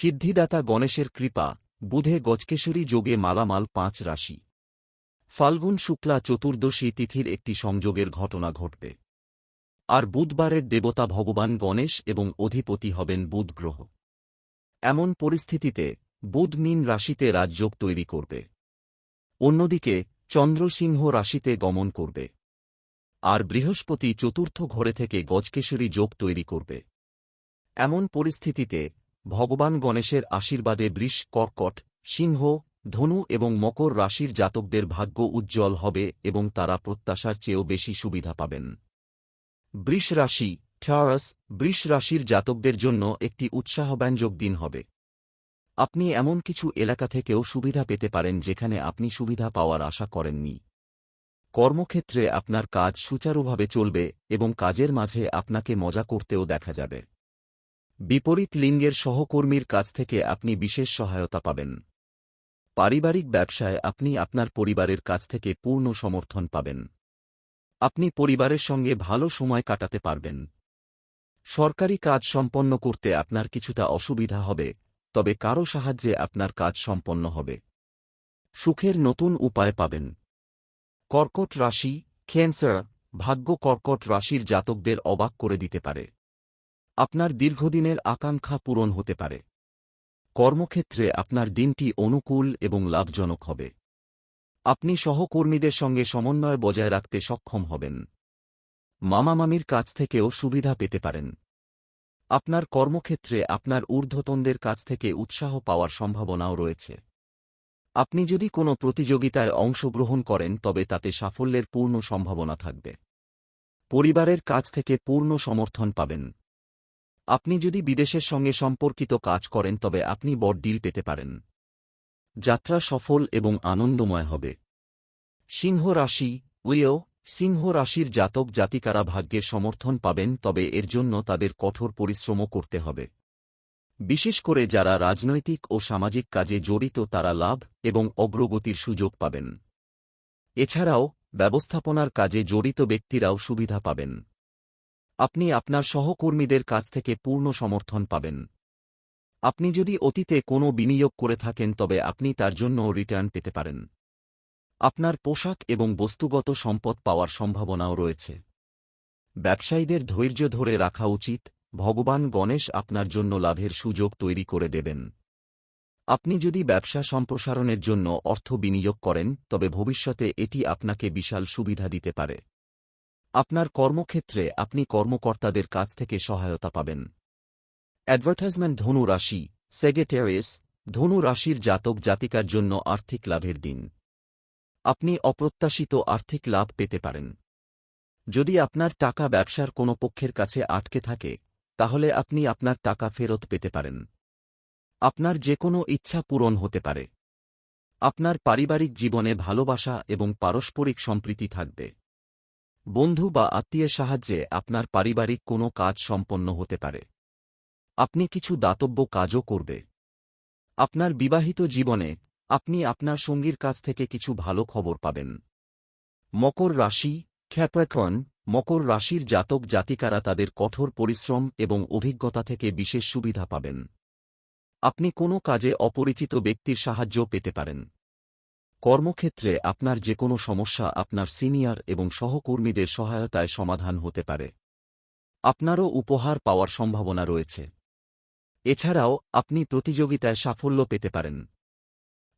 সিদ্ধিদাতা গণেশের কৃপা, বুধে গজকেশরী যোগে মালামাল পাঁচ রাশি। ফাল্গুন শুক্লা চতুর্দশী তিথির একটি সংযোগের ঘটনা ঘটবে। আর বুধবারের দেবতা ভগবান গণেশ এবং অধিপতি হবেন বুধ গ্রহ। এমন পরিস্থিতিতে বুধ মীন রাশিতে রাজযোগ তৈরি করবে। অন্যদিকে চন্দ্রসিংহ রাশিতে গমন করবে। আর বৃহস্পতি চতুর্থ ঘরে থেকে গজকেশরী যোগ তৈরি করবে। এমন পরিস্থিতিতে ভগবান গণেশের আশীর্বাদে বৃষ, কর্কট, সিংহ, ধনু এবং মকর রাশির জাতকদের ভাগ্য উজ্জ্বল হবে এবং তারা প্রত্যাশার চেয়েও বেশি সুবিধা পাবেন। বৃষ রাশি ঠারাস বৃষ রাশির জাতকদের জন্য একটি উৎসাহব্যঞ্জক দিন হবে। আপনি এমন কিছু এলাকা থেকেও সুবিধা পেতে পারেন যেখানে আপনি সুবিধা পাওয়ার আশা করেননি। কর্মক্ষেত্রে আপনার কাজ সুচারুভাবে চলবে এবং কাজের মাঝে আপনাকে মজা করতেও দেখা যাবে। বিপরীত লিঙ্গের সহকর্মীর কাছ থেকে আপনি বিশেষ সহায়তা পাবেন। পারিবারিক ব্যবসায় আপনি আপনার পরিবারের কাছ থেকে পূর্ণ সমর্থন পাবেন। আপনি পরিবারের সঙ্গে ভালো সময় কাটাতে পারবেন। সরকারি কাজ সম্পন্ন করতে আপনার কিছুটা অসুবিধা হবে, তবে কারও সাহায্যে আপনার কাজ সম্পন্ন হবে। সুখের নতুন উপায় পাবেন। কর্কট রাশি, ক্যান্সার, ভাগ্য কর্কট রাশির জাতকদের অবাক করে দিতে পারে। আপনার দীর্ঘদিনের আকাঙ্ক্ষা পূরণ হতে পারে। কর্মক্ষেত্রে আপনার দিনটি অনুকূল এবং লাভজনক হবে। আপনি সহকর্মীদের সঙ্গে সমন্বয় বজায় রাখতে সক্ষম হবেন। মামামামির কাছ থেকেও সুবিধা পেতে পারেন। আপনার কর্মক্ষেত্রে আপনার ঊর্ধ্বতনদের কাছ থেকে উৎসাহ পাওয়ার সম্ভাবনাও রয়েছে। আপনি যদি কোনো প্রতিযোগিতায় অংশগ্রহণ করেন, তবে তাতে সাফল্যের পূর্ণ সম্ভাবনা থাকবে। পরিবারের কাছ থেকে পূর্ণ সমর্থন পাবেন। আপনি যদি বিদেশের সঙ্গে সম্পর্কিত কাজ করেন, তবে আপনি বড় ডিল পেতে পারেন। যাত্রা সফল এবং আনন্দময় হবে। সিংহ রাশি, উইও, সিংহ রাশির জাতক জাতিকারা ভাগ্যের সমর্থন পাবেন, তবে এর জন্য তাদের কঠোর পরিশ্রমও করতে হবে। বিশেষ করে যারা রাজনৈতিক ও সামাজিক কাজে জড়িত, তারা লাভ এবং অগ্রগতির সুযোগ পাবেন। এছাড়াও, ব্যবস্থাপনার কাজে জড়িত ব্যক্তিরাও সুবিধা পাবেন। আপনি আপনার সহকর্মীদের কাছ থেকে পূর্ণ সমর্থন পাবেন। আপনি যদি অতীতে কোনো বিনিয়োগ করে থাকেন, তবে আপনি তার জন্য রিটার্ন পেতে পারেন। আপনার পোশাক এবং বস্তুগত সম্পদ পাওয়ার সম্ভাবনাও রয়েছে। ব্যবসায়ীদের ধৈর্য ধরে রাখা উচিত। ভগবান গণেশ আপনার জন্য লাভের সুযোগ তৈরি করে দেবেন। আপনি যদি ব্যবসা সম্প্রসারণের জন্য অর্থ বিনিয়োগ করেন, তবে ভবিষ্যতে এটি আপনাকে বিশাল সুবিধা দিতে পারে। আপনার কর্মক্ষেত্রে আপনি কর্মকর্তাদের কাছ থেকে সহায়তা পাবেন। অ্যাডভার্টাইজমেন্ট ধনু রাশি, সেগেটেরিয়াস, ধনু রাশির জাতক জাতিকার জন্য আর্থিক লাভের দিন। আপনি অপ্রত্যাশিত আর্থিক লাভ পেতে পারেন। যদি আপনার টাকা ব্যবসার কোনো পক্ষের কাছে আটকে থাকে, তাহলে আপনি আপনার টাকা ফেরত পেতে পারেন। আপনার যে কোনো ইচ্ছা পূরণ হতে পারে। আপনার পারিবারিক জীবনে ভালোবাসা এবং পারস্পরিক সম্প্রীতি থাকবে। বন্ধু বা আত্মীয়ের সাহায্যে আপনার পারিবারিক কোনো কাজ সম্পন্ন হতে পারে। আপনি কিছু দাতব্য কাজও করবে। আপনার বিবাহিত জীবনে আপনি আপনার সঙ্গীর কাছ থেকে কিছু ভালো খবর পাবেন। মকর রাশি খ্যাপ্যাকন মকর রাশির জাতক জাতিকারা তাদের কঠোর পরিশ্রম এবং অভিজ্ঞতা থেকে বিশেষ সুবিধা পাবেন। আপনি কোনো কাজে অপরিচিত ব্যক্তির সাহায্য পেতে পারেন। কর্মক্ষেত্রে আপনার যে কোনো সমস্যা আপনার সিনিয়র এবং সহকর্মীদের সহায়তায় সমাধান হতে পারে। আপনারও উপহার পাওয়ার সম্ভাবনা রয়েছে। এছাড়াও, আপনি প্রতিযোগিতায় সাফল্য পেতে পারেন।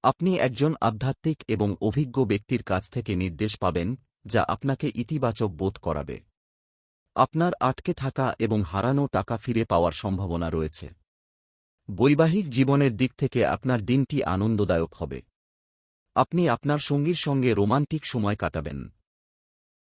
আপনি একজন আধ্যাত্মিক এবং অভিজ্ঞ ব্যক্তির কাছ থেকে নির্দেশ পাবেন, যা আপনাকে ইতিবাচক বোধ করাবে। আপনার আটকে থাকা এবং হারানো টাকা ফিরে পাওয়ার সম্ভাবনা রয়েছে। বৈবাহিক জীবনের দিক থেকে আপনার দিনটি আনন্দদায়ক হবে। আপনি আপনার সঙ্গীর সঙ্গে রোমান্টিক সময় কাটাবেন।